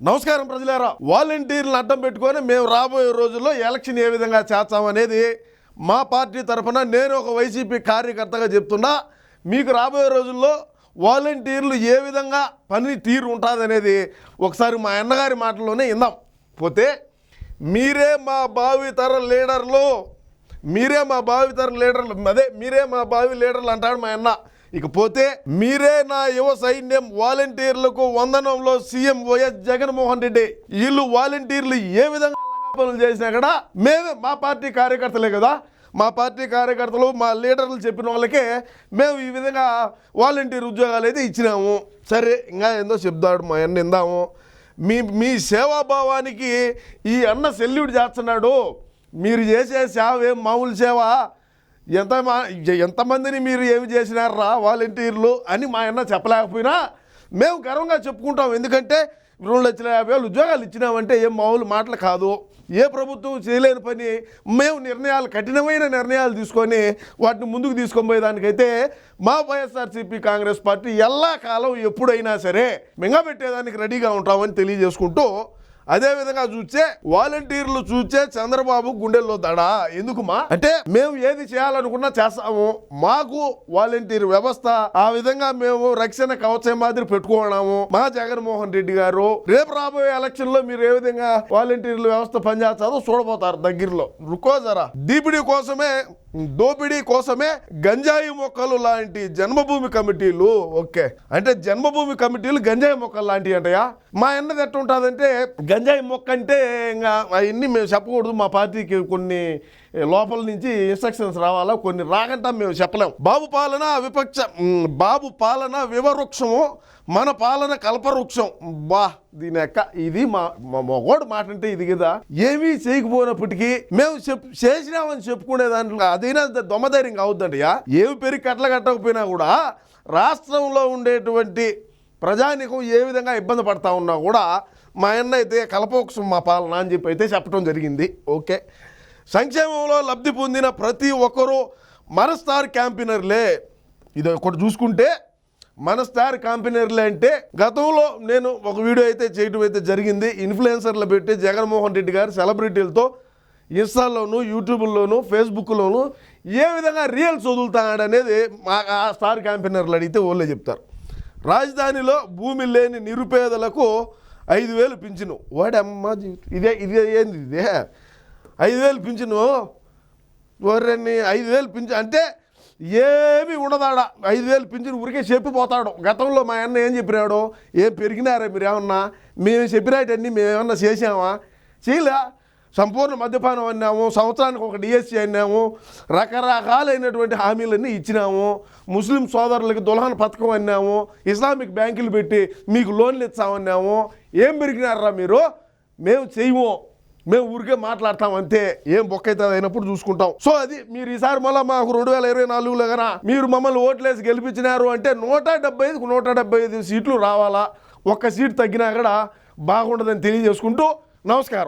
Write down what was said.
నమస్కారం ప్రజలారా. వాలంటీర్లను అడ్డం పెట్టుకొని మేము రాబోయే రోజుల్లో ఎలక్షన్ ఏ విధంగా చేస్తామనేది మా పార్టీ తరఫున నేను ఒక వైసీపీ కార్యకర్తగా చెప్తున్నా. మీకు రాబోయే రోజుల్లో వాలంటీర్లు ఏ విధంగా పని తీరు ఉంటుందనేది ఒకసారి మా అన్నగారి మాటల్లోనే ఇందాం పోతే మీరే మా భావితర లీడర్లు మీరే మా భావితర లీడర్లు అదే మీరే మా భావి లీడర్లు అంటాడు మా అన్న. ఇకపోతే మీరే నా యువ సైన్యం వాలంటీర్లకు వందనంలో సీఎం వైఎస్ జగన్మోహన్ రెడ్డి. వీళ్ళు వాలంటీర్లు ఏ విధంగా పనులు చేసినా కూడా మేమే మా పార్టీ కార్యకర్తలే కదా. మా పార్టీ కార్యకర్తలు మా లీడర్లు చెప్పిన వాళ్ళకే మేము ఈ విధంగా వాలంటీర్ ఉద్యోగాలు అయితే ఇచ్చినాము. సరే ఇంకా ఏందో చెప్తాడు మా అన్న ఇందాము మీ మీ సేవాభావానికి ఈ అన్న సెల్యూట్ చేస్తున్నాడు. మీరు చేసే సేవ ఏం మామూలు సేవ? ఎంత మా ఎంతమందిని మీరు ఏమి చేసినారా వాలంటీర్లు అని మా అన్న చెప్పలేకపోయినా మేము గర్వంగా చెప్పుకుంటాం. ఎందుకంటే రెండు లక్షల యాభై వేలు ఉద్యోగాలు ఇచ్చినామంటే ఏం మామూలు మాటలు కాదు. ఏ ప్రభుత్వం చేయలేని పని మేము నిర్ణయాలు కఠినమైన నిర్ణయాలు తీసుకొని వాటిని ముందుకు తీసుకొని పోయేదానికైతే మా వైఎస్ఆర్సీపీ కాంగ్రెస్ పార్టీ ఎల్లా కాలం ఎప్పుడైనా సరే మింగబెట్టేదానికి రెడీగా ఉంటామని తెలియజేసుకుంటూ అదేవిధంగా చూస్తే వాలంటీర్లు చూస్తే చంద్రబాబు గుండెల్లో దడా. ఎందుకుమా? అంటే మేము ఏది చేయాలనుకున్నా చేస్తాము. మాకు వాలంటీర్ వ్యవస్థ ఆ విధంగా మేము రక్షణ కవచం మాదిరి పెట్టుకున్నాము. మా జగన్మోహన్ రెడ్డి గారు రేపు రాబోయే ఎలక్షన్లో మీరు ఏ విధంగా వాలంటీర్ల వ్యవస్థ పనిచేస్తారో చూడబోతారు దగ్గరలో. రుకో జరా దీపిడి కోసమే దోపిడీ కోసమే గంజాయి మొక్కలు లాంటి జన్మభూమి కమిటీలు ఓకే. అంటే జన్మభూమి కమిటీలు గంజాయి మొక్కలు లాంటివి అంటయా మా అన్నది ఎట్లా ఉంటుందంటే గంజాయి మొక్క అంటే ఇంకా అవన్నీ మేము చెప్పకూడదు మా పార్టీకి కొన్ని లోపల నుంచి ఇన్స్ట్రక్షన్స్ రావాలా? కొన్ని రాగంటా మేము చెప్పలేం. బాబు పాలన విపక్ష బాబు పాలన వివవృక్షము మన పాలన కల్పవృక్షం. బా దీని యొక్క ఇది మా మా మొగోడు మాట అంటే ఇది కదా. ఏమీ చేయకపోయినప్పటికీ మేము చెప్ చేసినామని చెప్పుకునే దాంట్లో అదైనా దొమ్మధైర్యం కావద్దండి ఏమి పెరిగి కట్టలు కట్టకపోయినా కూడా రాష్ట్రంలో ఉండేటువంటి ప్రజానికం ఏ విధంగా ఇబ్బంది పడతా ఉన్నా కూడా మా అన్న అయితే కలపవృక్షం మా పాలన అని చెప్పి అయితే చెప్పడం జరిగింది. ఓకే. సంక్షేమంలో లబ్ధి పొందిన ప్రతి ఒక్కరూ మన స్టార్ క్యాంపినర్లే ఇది ఒకటి చూసుకుంటే మనస్టార్ క్యాంపినర్లే అంటే గతంలో నేను ఒక వీడియో అయితే చేయడం అయితే జరిగింది. ఇన్ఫ్లుయెన్సర్లు పెట్టి జగన్మోహన్ రెడ్డి గారు సెలబ్రిటీలతో ఇన్స్టాల్లోను యూట్యూబ్లోను ఫేస్బుక్లోను ఏ విధంగా రీల్స్ వదులుతాడు అనేది మా ఆ స్టార్ క్యాంపినర్లు అడిగితే ఓళ్ళే చెప్తారు. రాజధానిలో భూమి లేని నిరుపేదలకు ఐదు వేలు పింఛను. వాడమ్మ జీవితం. ఇదే ఇదే ఏంది ఇదే? ఐదు వేలు పింఛను. ఎవరిని ఐదు వేలు పింఛన్ అంటే ఏమీ ఉండదాడ. ఐదు వేలు పింఛను ఊరికే చెప్పిపోతాడు. గతంలో మా అన్న ఏం చెప్పినాడు? ఏం పెరిగినారా మీరు ఏమన్నా మేము చెప్పినట్టన్నీ మేము ఏమన్నా చేసామా చేయలే. సంపూర్ణ మద్యపానం అన్నాము. సంవత్సరానికి ఒక డిఎస్సి అన్నాము. రకరకాలైనటువంటి హామీలన్నీ ఇచ్చినాము. ముస్లిం సోదరులకి దుల్హన్ పథకం అన్నాము. ఇస్లామిక్ బ్యాంకులు పెట్టి మీకు లోన్లు ఇస్తామన్నాము. ఏం పెరిగినారా మీరు? మేము చేయము మేము ఊరికే మాట్లాడతాం అంతే. ఏం బొక్క అయినప్పుడు చూసుకుంటాం. సో అది మీరు ఈసారి మళ్ళీ మాకు రెండు వేల ఇరవై నాలుగులో కన్నా మీరు మమ్మల్ని ఓట్లేసి గెలిపించినారు అంటే నూట డెబ్బై ఐదుకు నూట డెబ్బై ఐదు సీట్లు రావాలా. ఒక్క సీట్ తగ్గినా కూడా బాగుండదని తెలియజేసుకుంటూ నమస్కారం.